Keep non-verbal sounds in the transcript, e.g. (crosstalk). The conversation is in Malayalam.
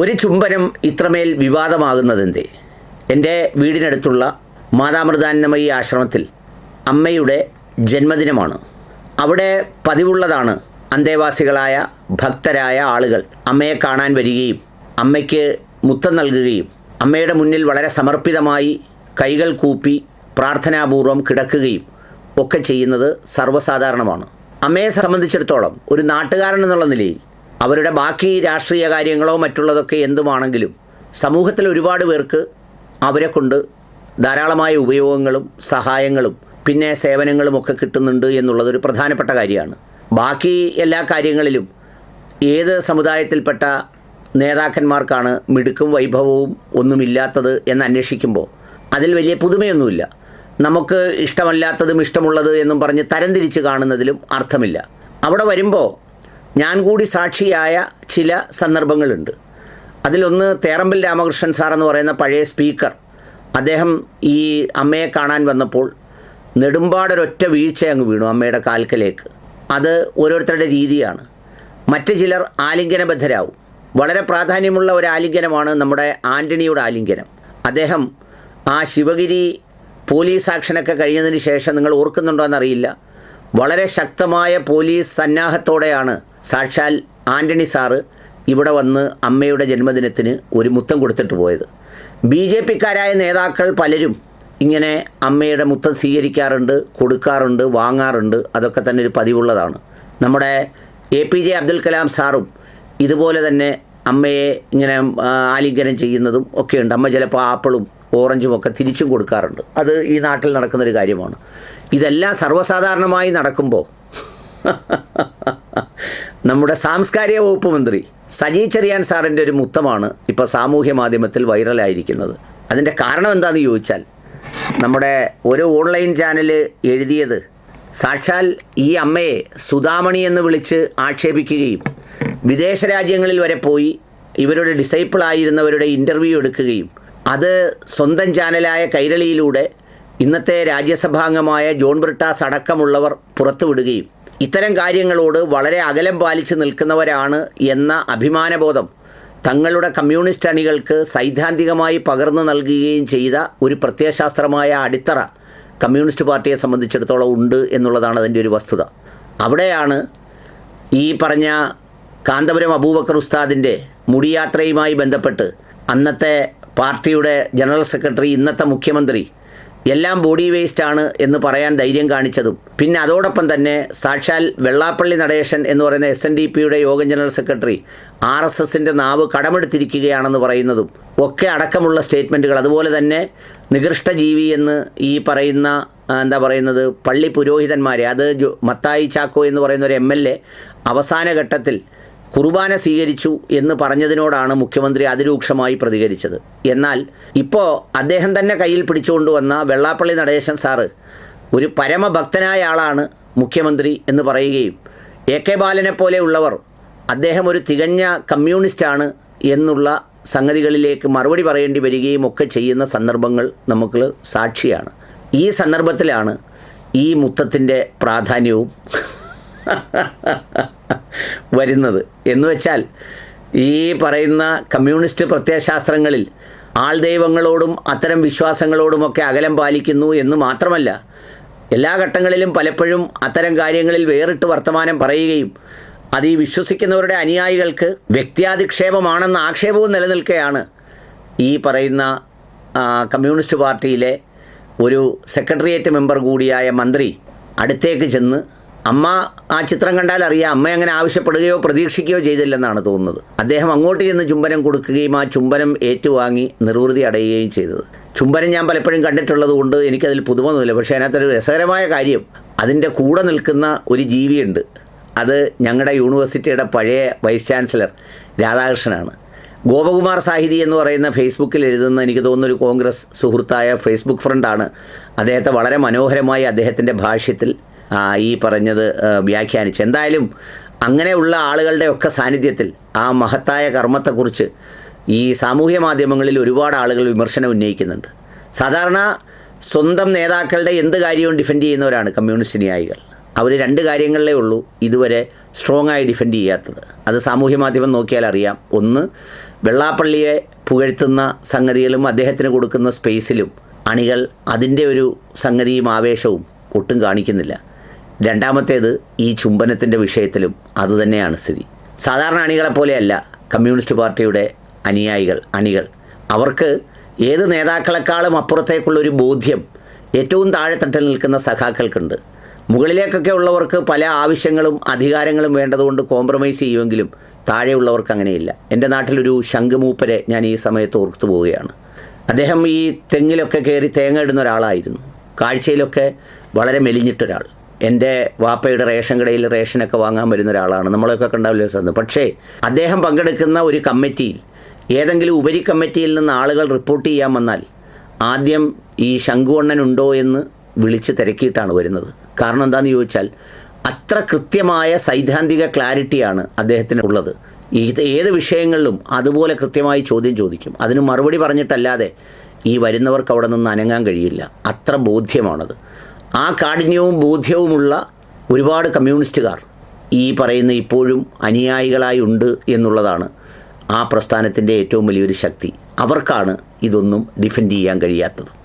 ഒരു ചുംബനം ഇത്രമേൽ വിവാദമാകുന്നതെന്തേ? എന്റെ വീടിനടുത്തുള്ള മാതാമൃതാനന്ദമയി ആശ്രമത്തിൽ അമ്മയുടെ ജന്മദിനമാണ്. അവിടെ പതിവുള്ളതാണ് അന്തേവാസികളായ ഭക്തരായ ആളുകൾ അമ്മയെ കാണാൻ വരികയും അമ്മയ്ക്ക് മുത്തം നൽകുകയും അമ്മയുടെ മുന്നിൽ വളരെ സമർപ്പിതമായി കൈകൾ കൂപ്പി പ്രാർത്ഥനാപൂർവം കിടക്കുകയും ഒക്കെ ചെയ്യുന്നത് സർവസാധാരണമാണ്. അമ്മയെ സംബന്ധിച്ചിടത്തോളം ഒരു നാട്ടുകാരൻ എന്നുള്ള നിലയിൽ അവരുടെ ബാക്കി രാഷ്ട്രീയ കാര്യങ്ങളോ മറ്റുള്ളതൊക്കെ എന്തുമാണെങ്കിലും സമൂഹത്തിൽ ഒരുപാട് പേർക്ക് അവരെ കൊണ്ട് ധാരാളമായ ഉപയോഗങ്ങളും സഹായങ്ങളും പിന്നെ സേവനങ്ങളും ഒക്കെ കിട്ടുന്നുണ്ട് എന്നുള്ളതൊരു പ്രധാനപ്പെട്ട കാര്യമാണ്. ബാക്കി എല്ലാ കാര്യങ്ങളിലും ഏത് സമുദായത്തിൽപ്പെട്ട നേതാക്കന്മാർക്കാണ് മിടുക്കും വൈഭവവും ഒന്നുമില്ലാത്തത് എന്ന് അന്വേഷിക്കുമ്പോൾ അതിൽ വലിയ പുതുമയൊന്നുമില്ല. നമുക്ക് ഇഷ്ടമല്ലാത്തതും ഇഷ്ടമുള്ളത് എന്നും പറഞ്ഞ് തരംതിരിച്ച് കാണുന്നതിലും അർത്ഥമില്ല. അവിടെ വരുമ്പോൾ ഞാൻ കൂടി സാക്ഷിയായ ചില സന്ദർഭങ്ങളുണ്ട്. അതിലൊന്ന് തേറമ്പിൽ രാമകൃഷ്ണൻ സാർ എന്ന് പറയുന്ന പഴയ സ്പീക്കർ അദ്ദേഹം ഈ അമ്മയെ കാണാൻ വന്നപ്പോൾ നെടുമ്പാടൊരൊറ്റ വീഴ്ച അങ്ങ് വീണു അമ്മയുടെ കാൽക്കലേക്ക്. അത് ഓരോരുത്തരുടെ രീതിയാണ്. മറ്റ് ചിലർ ആലിംഗനബദ്ധരാവും. വളരെ പ്രാധാന്യമുള്ള ഒരു ആലിംഗനമാണ് നമ്മുടെ ആന്റണിയുടെ ആലിംഗനം. അദ്ദേഹം ആ ശിവഗിരി പോലീസ് ആക്ഷനൊക്കെ കഴിഞ്ഞതിന് ശേഷം നിങ്ങൾ ഓർക്കുന്നുണ്ടോ എന്നറിയില്ല. വളരെ ശക്തമായ പോലീസ് സന്നാഹത്തോടെയാണ് സാക്ഷാൽ ആന്റണി സാറ് ഇവിടെ വന്ന് അമ്മയുടെ ജന്മദിനത്തിന് ഒരു മുത്തം കൊടുത്തിട്ട് പോയത്. ബി ജെ പിക്കാരായ നേതാക്കൾ പലരും ഇങ്ങനെ അമ്മയുടെ മുത്തം സ്വീകരിക്കാറുണ്ട് കൊടുക്കാറുണ്ട് വാങ്ങാറുണ്ട്. അതൊക്കെ തന്നെ ഒരു പതിവുള്ളതാണ്. നമ്മുടെ A P J Abdul Kalam സാറും ഇതുപോലെ തന്നെ അമ്മയെ ഇങ്ങനെ ആലിംഗനം ചെയ്യുന്നതും ഒക്കെയുണ്ട് അമ്മ ചിലപ്പോൾ ആപ്പിളും ഓറഞ്ചും ഒക്കെ തിരിച്ചും കൊടുക്കാറുണ്ട്. അത് ഈ നാട്ടിൽ നടക്കുന്നൊരു കാര്യമാണ്. ഇതെല്ലാം സർവസാധാരണമായി നടക്കുമ്പോൾ (laughs) നമ്മുടെ സാംസ്കാരിക വകുപ്പ് മന്ത്രി സജി ചെറിയാൻ സാറിന്റെ ഒരു മുത്തമാണ് ഇപ്പോൾ സാമൂഹ്യ മാധ്യമത്തിൽ വൈറലായിരിക്കുന്നത്. അതിന്റെ കാരണം എന്താണെന്ന് ചോദിച്ചാൽ നമ്മുടെ ഒരു ഓൺലൈൻ ചാനൽ എഴുതിയത് സാക്ഷാൽ ഈ അമ്മയെ സുധാമണി എന്ന് വിളിച്ച് ആക്ഷേപിക്കുകയും വിദേശ രാജ്യങ്ങളിൽ വരെ പോയി ഇവരുടെ ഡിസൈപ്പിളായിരുന്നവരുടെ ഇന്റർവ്യൂ എടുക്കുകയും അത് സ്വന്തം ചാനലായ കൈരളിയിലൂടെ ഇന്നത്തെ രാജ്യസഭാംഗമായ ജോൺ ബ്രിട്ടാസ് അടക്കമുള്ളവർ പുറത്തുവിടുകയും ഇത്തരം കാര്യങ്ങളോട് വളരെ അകലം പാലിച്ച് നിൽക്കുന്നവരാണ് എന്ന അഭിമാനബോധം തങ്ങളുടെ കമ്മ്യൂണിസ്റ്റ് അണികൾക്ക് സൈദ്ധാന്തികമായി പകർന്നു നൽകുകയും ചെയ്ത ഒരു പ്രത്യയശാസ്ത്രമായ അടിത്തറ കമ്മ്യൂണിസ്റ്റ് പാർട്ടിയെ സംബന്ധിച്ചിടത്തോളം ഉണ്ട് എന്നുള്ളതാണ് അതിന്റെ ഒരു വസ്തുത. അവിടെയാണ് ഈ പറഞ്ഞ കാന്തപുരം അബൂബക്കർ ഉസ്താദിന്റെ മുടിയാത്രയുമായി ബന്ധപ്പെട്ട് അന്നത്തെ പാർട്ടിയുടെ ജനറൽ സെക്രട്ടറി ഇന്നത്തെ മുഖ്യമന്ത്രി എല്ലാം ബോഡി വേസ്റ്റ് ആണ് എന്ന് പറയാൻ ധൈര്യം കാണിച്ചതും. പിന്നെ അതോടൊപ്പം തന്നെ സാക്ഷാൽ വെള്ളാപ്പള്ളി നടേശൻ എന്ന് പറയുന്ന എസ് എൻ ഡി പിയുടെ യോഗം ജനറൽ സെക്രട്ടറി ആർ എസ് എസിന്റെ നാവ് കടമെടുത്തിരിക്കുകയാണെന്ന് പറയുന്നതും ഒക്കെ അടക്കമുള്ള സ്റ്റേറ്റ്മെന്റുകൾ അതുപോലെ തന്നെ നികൃഷ്ട ജീവി എന്ന് ഈ പറയുന്ന എന്താ പറയുന്നത് പള്ളി പുരോഹിതന്മാരെ അത് മത്തായി ചാക്കോ എന്ന് പറയുന്ന ഒരു എം എൽ എ അവസാന ഘട്ടത്തിൽ കുർബാന സ്വീകരിച്ചു എന്ന് പറഞ്ഞതിനോടാണ് മുഖ്യമന്ത്രി അതിരൂക്ഷമായി പ്രതികരിച്ചത്. എന്നാൽ ഇപ്പോൾ അദ്ദേഹം തന്നെ കയ്യിൽ പിടിച്ചുകൊണ്ടുവന്ന വെള്ളാപ്പള്ളി നടേശൻ സാറ് ഒരു പരമഭക്തനായ ആളാണ് മുഖ്യമന്ത്രി എന്ന് പറയുകയും എ കെ ബാലനെ പോലെയുള്ളവർ അദ്ദേഹം ഒരു തികഞ്ഞ കമ്മ്യൂണിസ്റ്റാണ് എന്നുള്ള സംഗതികളിലേക്ക് മറുപടി പറയേണ്ടി വരികയും ഒക്കെ ചെയ്യുന്ന സന്ദർഭങ്ങൾ നമുക്ക് സാക്ഷിയാണ്. ഈ സന്ദർഭത്തിലാണ് ഈ മുത്തത്തിന്റെ പ്രാധാന്യവും. (laughs) (laughs) വരുന്നത്. എന്ന് വെച്ചാൽ ഈ പറയുന്ന കമ്മ്യൂണിസ്റ്റ് പ്രത്യയശാസ്ത്രങ്ങളിൽ ആൾ ദൈവങ്ങളോടും അത്തരം വിശ്വാസങ്ങളോടുമൊക്കെ അകലം പാലിക്കുന്നു എന്ന് മാത്രമല്ല എല്ലാ ഘട്ടങ്ങളിലും പലപ്പോഴും അത്തരം കാര്യങ്ങളിൽ വേറിട്ട് വർത്തമാനം പറയുകയും അത് ഈ വിശ്വസിക്കുന്നവരുടെ അനുയായികൾക്ക് വ്യക്തിയാധിക്ഷേപമാണെന്ന ആക്ഷേപവും നിലനിൽക്കുകയാണ് ഈ പറയുന്ന കമ്മ്യൂണിസ്റ്റ് പാർട്ടിയിലെ ഒരു സെക്രട്ടേറിയറ്റ് മെമ്പർ കൂടിയായ മന്ത്രി അടുത്തേക്ക് ചെന്ന് അമ്മ ആ ചിത്രം കണ്ടാൽ അറിയാം. അമ്മ അങ്ങനെ ആവശ്യപ്പെടുകയോ പ്രതീക്ഷിക്കുകയോ ചെയ്തില്ലെന്നാണ് തോന്നുന്നത്. അദ്ദേഹം അങ്ങോട്ട് ചെന്ന് ചുംബനം കൊടുക്കുകയും ആ ചുംബനം ഏറ്റുവാങ്ങി നിർവൃതി അടയുകയും ചെയ്തത്. ചുംബനം ഞാൻ പലപ്പോഴും കണ്ടിട്ടുള്ളത് കൊണ്ട് എനിക്കതിൽ പുതുമൊന്നുമില്ല. പക്ഷേ അതിനകത്തൊരു രസകരമായ കാര്യം അതിന്റെ കൂടെ നിൽക്കുന്ന ഒരു ജീവിയുണ്ട്. അത് ഞങ്ങളുടെ യൂണിവേഴ്സിറ്റിയുടെ പഴയ വൈസ് ചാൻസലർ രാധാകൃഷ്ണനാണ്. ഗോപകുമാർ സാഹിതി എന്ന് പറയുന്ന ഫേസ്ബുക്കിൽ എഴുതുന്ന എനിക്ക് തോന്നുന്ന ഒരു കോൺഗ്രസ് സുഹൃത്തായ ഫേസ്ബുക്ക് ഫ്രണ്ടാണ്. അദ്ദേഹത്തെ വളരെ മനോഹരമായി അദ്ദേഹത്തിന്റെ ഭാഷ്യത്തിൽ ഈ പറഞ്ഞത് വ്യാഖ്യാനിച്ച്. എന്തായാലും അങ്ങനെയുള്ള ആളുകളുടെ ഒക്കെ സാന്നിധ്യത്തിൽ ആ മഹത്തായ കർമ്മത്തെക്കുറിച്ച് ഈ സാമൂഹ്യ മാധ്യമങ്ങളിൽ ഒരുപാട് ആളുകൾ വിമർശനം ഉന്നയിക്കുന്നുണ്ട്. സാധാരണ സ്വന്തം നേതാക്കളുടെ എന്ത് കാര്യവും ഡിഫെൻഡ് ചെയ്യുന്നവരാണ് കമ്മ്യൂണിസ്റ്റ് ന്യായികൾ അവർ രണ്ട് കാര്യങ്ങളിലേ ഉള്ളൂ ഇതുവരെ സ്ട്രോങ് ആയി ഡിഫെൻഡ് ചെയ്യാത്തത്. അത് സാമൂഹ്യ മാധ്യമം നോക്കിയാൽ അറിയാം. ഒന്ന് വെള്ളാപ്പള്ളിയെ പുകഴ്ത്തുന്ന സംഗതികളും അദ്ദേഹത്തിന് കൊടുക്കുന്ന സ്പേസിലും അണികൾ അതിന്റെ ഒരു സംഗതിയും ആവേശവും ഒട്ടും കാണിക്കുന്നില്ല. രണ്ടാമത്തേത് ഈ ചുംബനത്തിന്റെ വിഷയത്തിലും അതുതന്നെയാണ് സ്ഥിതി. സാധാരണ അണികളെപ്പോലെയല്ല കമ്മ്യൂണിസ്റ്റ് പാർട്ടിയുടെ അനുയായികൾ അണികൾ. അവർക്ക് ഏത് നേതാക്കളെക്കാളും അപ്പുറത്തേക്കുള്ളൊരു ബോധ്യം ഏറ്റവും താഴെത്തട്ടിൽ നിൽക്കുന്ന സഖാക്കൾക്കുണ്ട്. മുകളിലേക്കൊക്കെ ഉള്ളവർക്ക് പല ആവശ്യങ്ങളും അധികാരങ്ങളും വേണ്ടതുകൊണ്ട് കോംപ്രമൈസ് ചെയ്യുമെങ്കിലും താഴെയുള്ളവർക്ക് അങ്ങനെയില്ല. എന്റെ നാട്ടിലൊരു ശംഖുമൂപ്പരെ ഞാൻ ഈ സമയത്ത് ഓർത്തു പോവുകയാണ്. അദ്ദേഹം ഈ തെങ്ങിലൊക്കെ കയറി തേങ്ങ ഇടുന്ന ഒരാളായിരുന്നു. കാഴ്ചയിലൊക്കെ വളരെ മെലിഞ്ഞിട്ടൊരാൾ. എന്റെ വാപ്പയുടെ റേഷൻ കടയിൽ റേഷനൊക്കെ വാങ്ങാൻ വരുന്ന ഒരാളാണ്. നമ്മളൊക്കെ കണ്ടാവില്ല സാധനം പക്ഷേ അദ്ദേഹം പങ്കെടുക്കുന്ന ഒരു കമ്മിറ്റിയിൽ ഏതെങ്കിലും ഉപരി കമ്മിറ്റിയിൽ നിന്ന് ആളുകൾ റിപ്പോർട്ട് ചെയ്യാൻ വന്നാൽ ആദ്യം ഈ ശംഖുവണ്ണൻ ഉണ്ടോ എന്ന് വിളിച്ച് തിരക്കിയിട്ടാണ് വരുന്നത്. കാരണം എന്താണെന്ന് ചോദിച്ചാൽ അത്ര കൃത്യമായ സൈദ്ധാന്തിക ക്ലാരിറ്റിയാണ് അദ്ദേഹത്തിന് ഉള്ളത്. ഏത് വിഷയങ്ങളിലും അതുപോലെ കൃത്യമായി ചോദ്യം ചോദിക്കും. അതിന് മറുപടി പറഞ്ഞിട്ടല്ലാതെ ഈ വരുന്നവർക്ക് അവിടെ നിന്ന് അനങ്ങാൻ കഴിയില്ല. അത്ര ബോധ്യമാണത്. ആ കാഠിന്യവും ബോധ്യവുമുള്ള ഒരുപാട് കമ്മ്യൂണിസ്റ്റുകാർ ഈ പറയുന്ന ഇപ്പോഴും അനുയായികളായി ഉണ്ട് എന്നുള്ളതാണ് ആ പ്രസ്ഥാനത്തിന്റെ ഏറ്റവും വലിയൊരു ശക്തി. അവർക്കാണ് ഇതൊന്നും ഡിഫെൻഡ് ചെയ്യാൻ കഴിയാത്തത്.